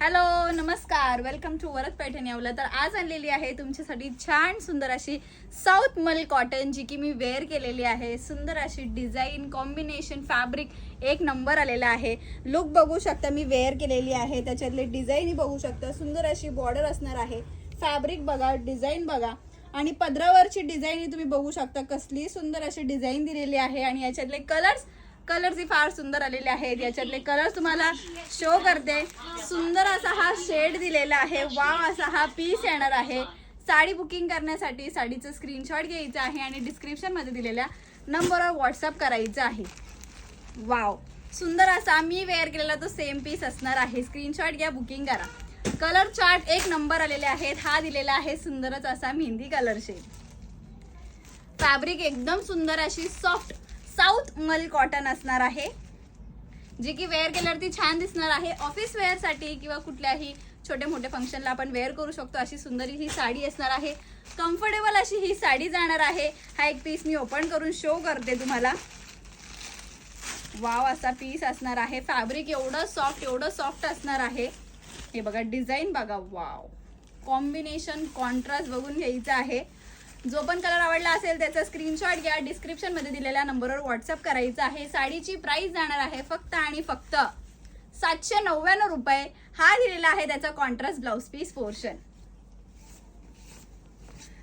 Hello नमस्कार. Welcome to Varad Paithan यावला तर आज आणलेली आहे तुमच्यासाठी छान सुंदर अशी साऊथ मल कॉटन जी की मी वेअर केलेली आहे. सुंदर अशी डिझाईन कॉम्बिनेशन फॅब्रिक एक नंबर आलेला आहे. लुक बघू शकता मी वेअर केलेली आहे. त्याच्यातले डिझाईनही बघू शकता. सुंदर अशी बॉर्डर असणार आहे. फॅब्रिक बघा डिझाईन बघा. आणि पदरावरची डिझाईन तुम्ही बघू शकता कसली सुंदर अशी डिझाईन दिलेली आहे. आणि याच्यातले कलर्स कलर्सही फार सुंदर आलेले आहेत. याच्यातले कलर तुम्हाला शो करते. सुंदर असा हा शेड दिलेला आहे. वाव असा हा पीस येणार आहे. साडी बुकिंग करण्यासाठी साडीचं स्क्रीनशॉट घ्यायचं आहे आणि डिस्क्रिप्शनमध्ये दिलेल्या नंबरवर व्हॉट्सअप करायचं आहे. वाव सुंदर असा मी वेअर केलेला तो सेम पीस असणार आहे. स्क्रीनशॉट घ्या बुकिंग करा. कलर चार्ट एक नंबर आलेले आहेत. हा दिलेला आहे सुंदरच असा मेहंदी कलर शेड फॅब्रिक एकदम सुंदर अशी सॉफ्ट साऊथ मल कॉटन असणार आहे. जे की वेअर केल्यावरती छान दिसणार आहे. ऑफिस वेअरसाठी किंवा कुठल्याही छोटे मोठे फंक्शनला आपण वेअर करू शकतो. अशी सुंदर ही साडी असणार आहे. कम्फर्टेबल अशी ही साडी जाणार आहे. हा एक पीस मी ओपन करून शो करते तुम्हाला. वाव असा पीस असणार आहे. फॅब्रिक एवढं सॉफ्ट एवढं सॉफ्ट असणार आहे. हे बघा डिझाईन बघा. वाव कॉम्बिनेशन कॉन्ट्रास्ट बघून घ्यायचं आहे. जो पण कलर आवडला असेल त्याचा स्क्रीनशॉट घ्या. डिस्क्रिप्शनमध्ये दिलेल्या नंबरवर व्हॉट्सअप करायचा आहे. साडीची प्राइस जाणार आहे फक्त आणि फक्त सातशे नव्याण्णव रुपये. हा दिलेला आहे त्याचा contrast blouse piece portion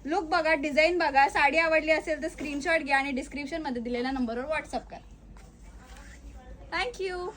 look बघा डिझाईन बघा. साडी आवडली असेल तर स्क्रीनशॉट घ्या आणि डिस्क्रिप्शनमध्ये दिलेल्या नंबरवर व्हॉट्सअप करा. थँक्यू